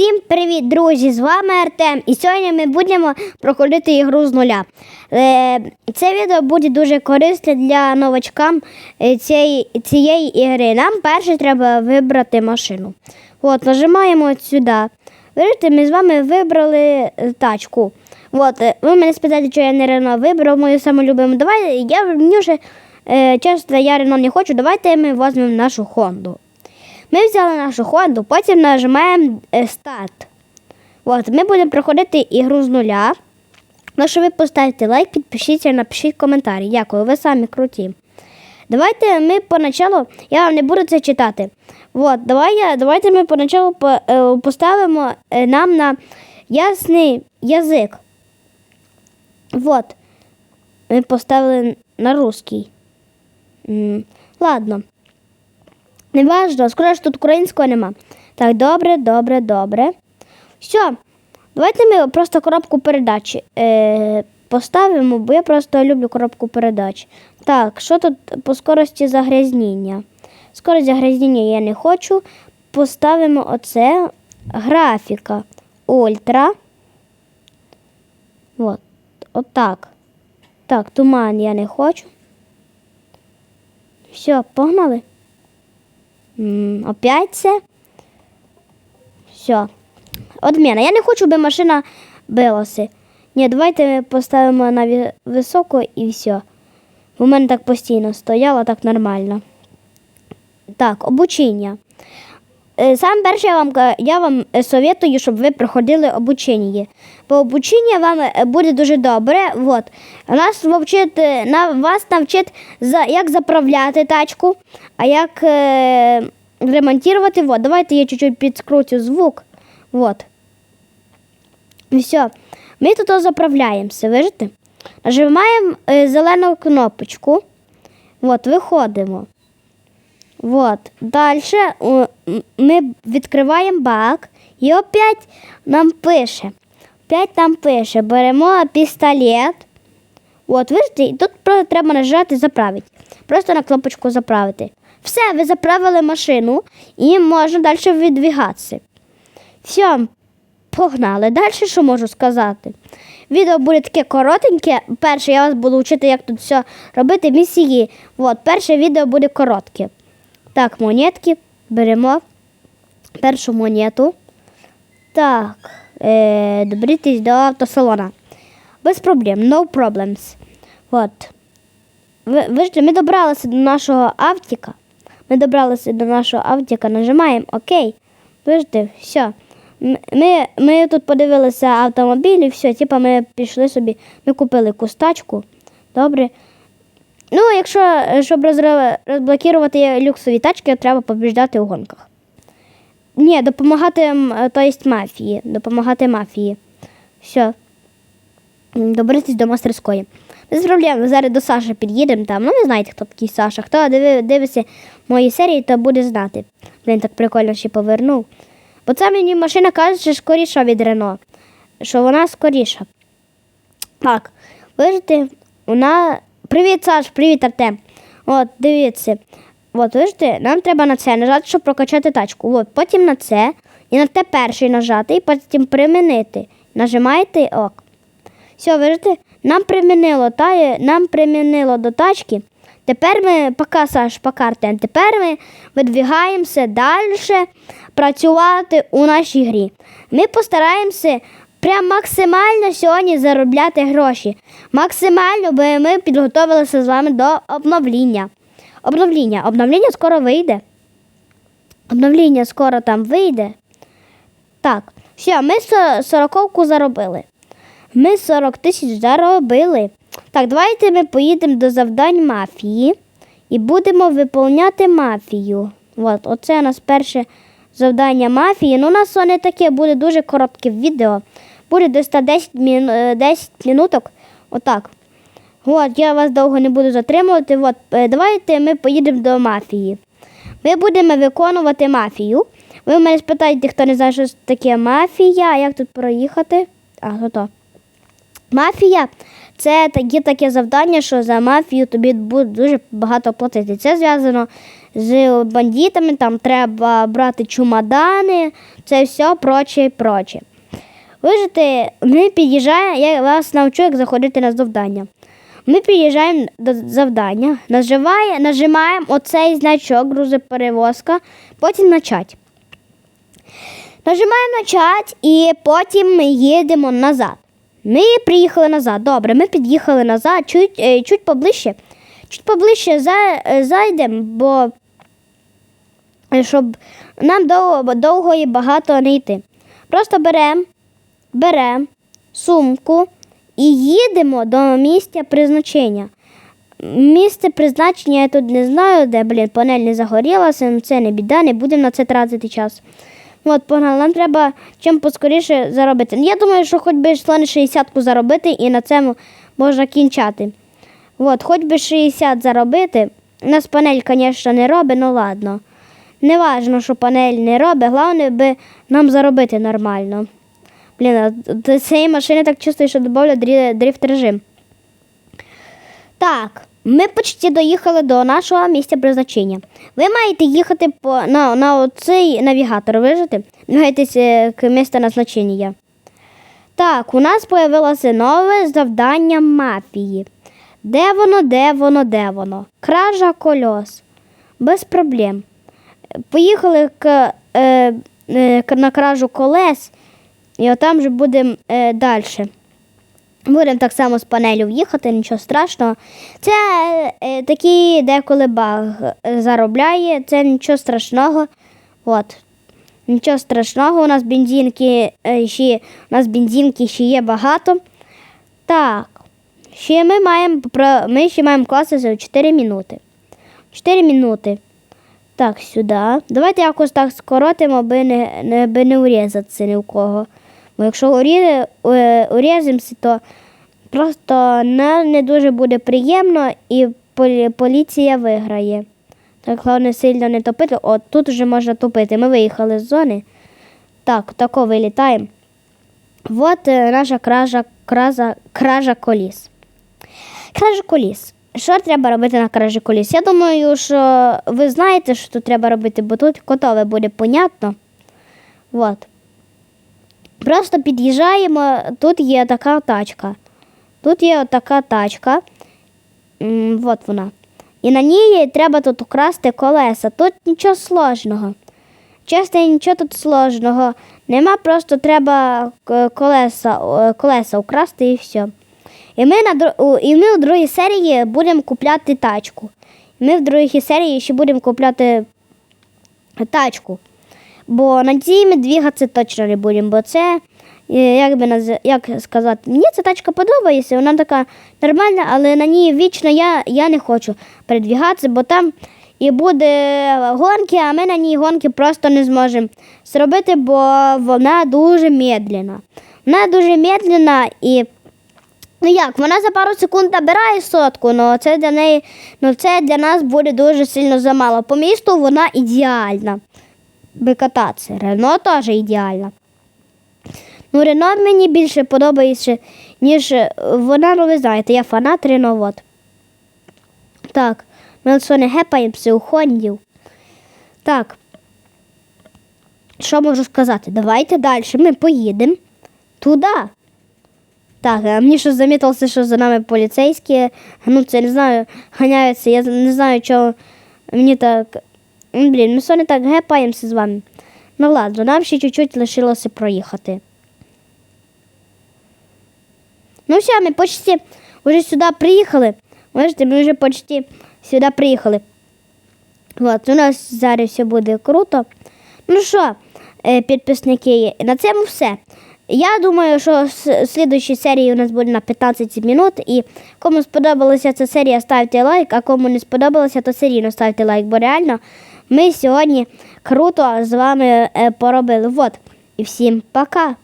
Всім привіт, друзі! З вами Артем. І сьогодні ми будемо проходити ігру з нуля. Е, Це відео буде дуже корисне для новачкам е, цієї, цієї ігри. Нам перше треба вибрати машину. От, нажимаємо сюди. Бачите, ми з вами вибрали е, тачку. От, ви мене спитаєте, що я не Рено вибрав мою саму любиму. Давай, я вже чесно, я Рено не хочу. Давайте ми візьмемо нашу Хонду. Ми взяли нашу Хонду, потім нажимаємо е, старт. От, ми будемо проходити ігру з нуля. Ну, що ви поставите лайк, підпишіться, напишіть коментарі. Дякую, ви самі круті. Давайте ми поначалу, я вам не буду це читати. От, давай, я- давайте ми поначалу е, поставимо е, нам на ясний язик. От. Ми поставили на русский. Ладно. Не важно, скоро ж тут українського нема. Так, добре, добре, добре. Все, давайте ми просто коробку передач е, поставимо, бо я просто люблю коробку передач. Так, що тут по скорості загрязнення? Скорость загрязнення я не хочу. Поставимо оце графіка. Ультра. От, отак. Так, туман я не хочу. Все, погнали. Опять це. Все. Одміна. Я не хочу, би машина билася. Ні, давайте поставимо на високу і все. У мене так постійно стояло, так нормально. Так, обучення. Е, Саме перше я вам, я вам е, советую, щоб ви проходили обучення. Бо обучення вам е, буде дуже добре. Вот. Нас вчить, е, на, вас навчить, як заправляти тачку, а як е, ремонтувати. Вот. Давайте я чуть-чуть підскрутю звук. Вот. І все. Ми тут заправляємося, бачите? Нажимаємо зелену кнопочку. От, виходимо. Вот. Дальше ми відкриваємо бак і опять нам пише. Опять нам пише, беремо пістолет. От, бачите, і тут просто треба нажати заправити. Просто на кнопочку заправити. Все, ви заправили машину і можна далі відвігатися. Все, погнали. Далі що можу сказати? Відео буде таке коротеньке. Перше, я вас буду вчити, як тут все робити місії. От, перше відео буде коротке. Так, монетки. Беремо першу монету. Так, е, добритись до автосалона. Без проблем, no problems. От. Ви, ми добралися до нашого автіка. Ми добралися до нашого автіка, нажимаємо ОК. Бачите, все. Ми, ми тут подивилися автомобіль і все, типа ми пішли собі, ми купили якусь тачку. Добре. Ну, якщо е, щоб розблокувати люксові тачки, треба побіждати у гонках. Ні, допомагати е, то мафії. Допомагати мафії. Все. М, до мастерської. Без проблем, зараз до Саші під'їдемо там. Ну, ви знаєте, хто такий Саша. Хто диви- дивиться мої серії, то буде знати. Блін, так прикольно ще повернув. Бо це мені машина каже, що скоріша від Рено. Що вона скоріша. Так, бачите, вона. Привіт, Саш, привіт, Артем. От, дивіться. От, бачите, нам треба на це нажати, щоб прокачати тачку. От, потім на це, і на те перший нажати, і потім примінити. Нажимаєте ок. Все, бачите, нам примінило, та, е, нам примінило до тачки. Тепер ми, пока, Саш, пока, Артем, тепер ми видвигаємося далі працювати у нашій грі. Ми постараємося прям максимально сьогодні заробляти гроші. Максимально, бо ми підготувалися з вами до обновління. Обновління. Обновління скоро вийде. Обновління скоро там вийде. Так, все, ми со- сороковку заробили. Ми 40 тисяч заробили. Так, давайте ми поїдемо до завдань мафії і будемо виповняти мафію. От, оце у нас перше завдання мафії. Ну, у нас воно таке буде дуже коротке відео. Буде десь та 10, мін, е, 10 минуток. Отак. От, я вас довго не буду затримувати. От, е, давайте ми поїдемо до мафії. Ми будемо виконувати мафію. Ви в мене спитаєте, хто не знає, що таке мафія, як тут проїхати. А, готово. Мафія це такі таке завдання, що за мафію тобі буде дуже багато платити. Це зв'язано з бандитами, там треба брати чумадани, це все проче і проче. Вижити, ми під'їжджаємо, я вас навчу, як заходити на завдання. Ми під'їжджаємо до завдання, наживає, нажимаємо оцей значок грузоперевозка, потім начать. Нажимаємо начать і потім ми їдемо назад. Ми приїхали назад. Добре, ми під'їхали назад, чуть, е, чуть поближче. Чуть поближче е, зайдемо, бо е, щоб нам довго, довго і багато не йти. Просто беремо беремо сумку і їдемо до місця призначення. Місце призначення я тут не знаю, де, блін, панель не загорілася, ну це не біда, не будемо на це тратити час. От, погнали, нам треба чим поскоріше заробити. Я думаю, що хоч би йшло не 60-ку заробити і на цьому можна кінчати. От, хоч би 60 заробити. У нас панель, звісно, не робить, ну ладно. Не важно, що панель не робить, головне би нам заробити нормально. Блін, до цієї машини так чувствую, що додавлю дрифт режим. Так, ми почти доїхали до нашого місця призначення. Ви маєте їхати по, на, на оцей навігатор, вижити? Двигайтеся к місцю назначення. Так, у нас появилося нове завдання мафії. Де воно, де воно, де воно? Кража кольос. Без проблем. Поїхали к, е, е, на кражу колес, і отам вже будемо е, далі. Будемо так само з панелю в'їхати, нічого страшного. Це е, такий деколи баг заробляє, це нічого страшного. От. Нічого страшного, у нас бензинки е, ще, у нас бензинки ще є багато. Так. Ще ми маємо ми ще маємо класи за 4 минути. 4 минути. Так, сюди. Давайте якось так скоротимо, аби не, не, аби не урізатися ні в кого. Бо якщо урі- е, то просто нам не дуже буде приємно і поліція виграє. Так, головне сильно не топити. От тут вже можна топити. Ми виїхали з зони. Так, тако вилітаємо. От е, наша кража, кража, кража коліс. Кража коліс. Що треба робити на кражі коліс? Я думаю, що ви знаєте, що тут треба робити, бо тут готове буде понятно. От. Просто під'їжджаємо, тут є така тачка. Тут є така тачка. От вона. І на ній треба тут украсти колеса. Тут нічого сложного. Чесно, нічого тут сложного. Нема, просто треба е, колеса, колеса украсти і все. І ми, на, і ми у другій серії будемо купляти тачку. Ми в другій серії ще будемо купляти тачку. Бо на цій двігатися точно не будемо, бо це, е, як би наз... як сказати, мені ця тачка подобається, вона така нормальна, але на ній вічно я, я не хочу передвігатися, бо там і буде гонки, а ми на ній гонки просто не зможемо зробити, бо вона дуже медленна. Вона дуже медленна і. Ну як, вона за пару секунд набирає сотку, але це для неї, ну це для нас буде дуже сильно замало. По місту вона ідеальна. Би кататися. Рено теж ідеальна. Ну, Рено мені більше подобається, ніж вона, ну ви знаєте, я фанат Рено. От. Так, ми оце не гепаємося у Хондів. Так. Що можу сказати? Давайте далі. Ми поїдемо туди. Так, а мені щось замітилося, що за нами поліцейські. Ну, це не знаю, ганяються. Я не знаю, чого мені так. Блін, ми сьогодні так гепаємося з вами. Ну ладно, нам ще чуть-чуть лишилося проїхати. Ну все, ми почти вже сюди приїхали. Бачите, ми вже почти сюди приїхали. От, у нас зараз все буде круто. Ну що, е, підписники, на цьому все. Я думаю, що в слідуючій серії у нас буде на 15 минут. І кому сподобалася ця серія, ставте лайк, а кому не сподобалося, то все рівно ставте лайк, бо реально ми сьогодні круто з вами е, поробили. Вот. І всім пока!